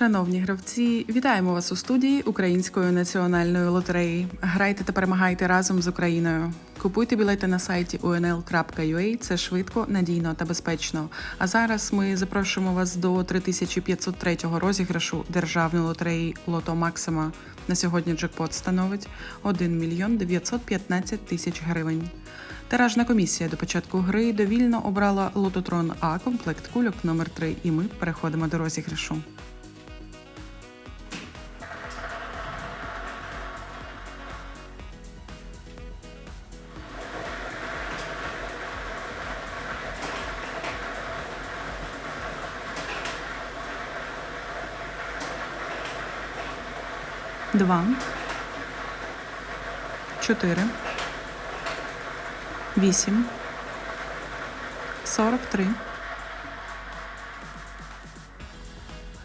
Шановні гравці, вітаємо вас у студії Української національної лотереї. Грайте та перемагайте разом з Україною. Купуйте білети на сайті unl.ua, це швидко, надійно та безпечно. А зараз ми запрошуємо вас до 3503 розіграшу державної лотереї Лото Максима. На сьогодні джекпот становить 1 мільйон 915 тисяч гривень. Тиражна комісія до початку гри довільно обрала лототрон А комплект кульок номер 3 і ми переходимо до розіграшу. Два. Чотири. Вісім. Сорок три.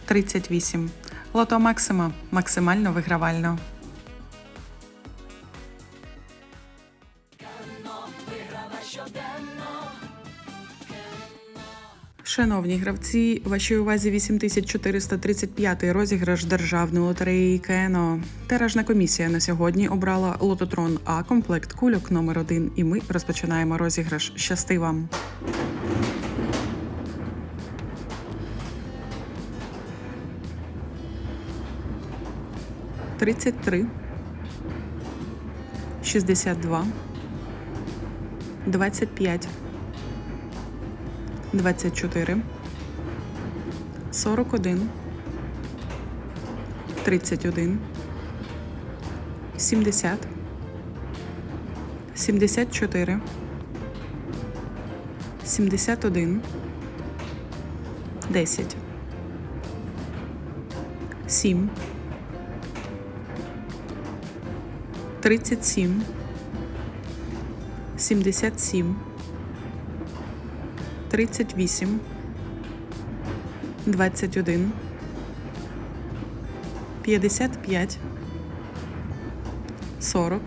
Тридцять вісім. Лото Максима. Максимально вигравально. Шановні гравці, вашій увазі 8435 розіграш державної лотереї КНО. Тиражна комісія на сьогодні обрала лототрон А комплект кульок номер 1 і ми розпочинаємо розіграш. Щасти вам! Тридцять три, шістдесят два, двадцять п'ять. 24, 41, 31, 70, 74, 71, 10, 7, 37, 77, 38, 21, 55, 40,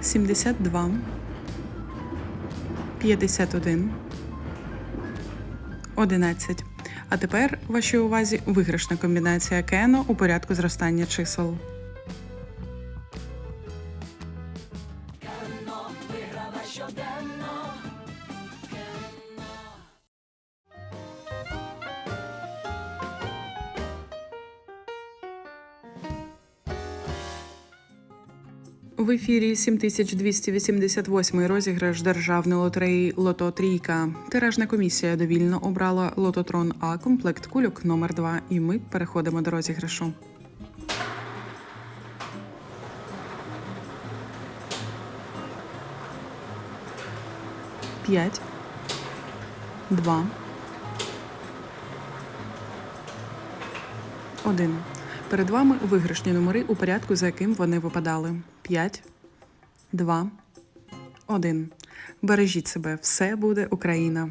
72, 51, 11. А тепер вашій увазі виграшна комбінація кено у порядку зростання чисел. В ефірі 7288 розіграш державної лотереї Лото Трійка. Тиражна комісія довільно обрала Лототрон А комплект кульок номер 2 і ми переходимо до розіграшу. П'ять. Два. Один. Перед вами виграшні номери у порядку, за яким вони випадали: 5, 2, 1. Бережіть себе, все буде Україна.